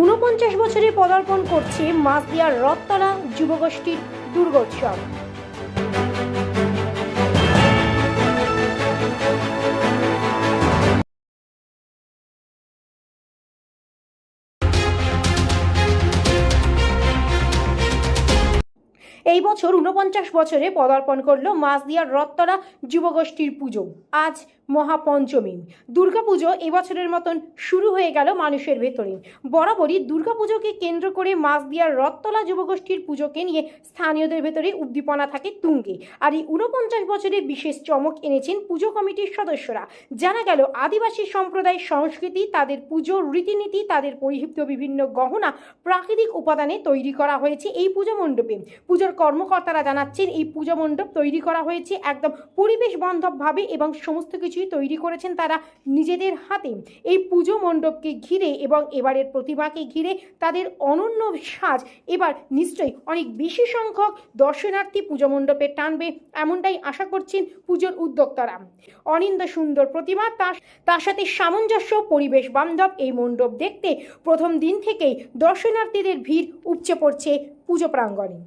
ঊনপঞ্চাশ বছরে পদার্পণ করছে মাসদিয়ার রথতলা যুবগোষ্ঠীর দুর্গোৎসব। এই বছর উনপঞ্চাশ বছরে পদার্পণ করল মাসদিয়ার রথতলা যুবগোষ্ঠীর পুজো। আজ মহাপঞ্চমী। দুর্গাপুজো এবছরের মতন শুরু হয়ে গেল মানুষের ভেতরে। বরাবরই দুর্গাপুজোকে কেন্দ্র করে মাসদিয়ার রথতলা যুবগোষ্ঠীর পুজোকে নিয়ে স্থানীয়দের ভেতরে উদ্দীপনা থাকে তুঙ্গে। আর এই ঊনপঞ্চাশ বছরে বিশেষ চমক এনেছেন পুজো কমিটির সদস্যরা। জানা গেল, আদিবাসী সম্প্রদায়ের সংস্কৃতি, তাদের পুজোর রীতিনীতি, তাদের পরিহিত বিভিন্ন গহনা, প্রাকৃতিক উপাদানে তৈরি করা হয়েছে এই পুজো মণ্ডপে। পুজোর কর্মকর্তারা জানাচ্ছেন, এই পুজো মণ্ডপ তৈরি করা হয়েছে একদম পরিবেশ বান্ধবভাবে এবং সমস্ত কিছুই তৈরি করেছেন তারা নিজেদের হাতে। এই পুজো মণ্ডপকে ঘিরে এবং এবারের প্রতিমাকে ঘিরে তাদের অনন্য সাজ এবার নিশ্চয়ই অনেক বেশি সংখ্যক দর্শনার্থী পুজো মণ্ডপে টানবে এমনটাই আশা করছেন পুজোর উদ্যোক্তারা। অনিন্দ সুন্দর প্রতিমা, তার তার সাথে সামঞ্জস্য পরিবেশ বান্ধব এই মণ্ডপ দেখতে প্রথম দিন থেকেই দর্শনার্থীদের ভিড় উপচে পড়ছে পুজো প্রাঙ্গণে।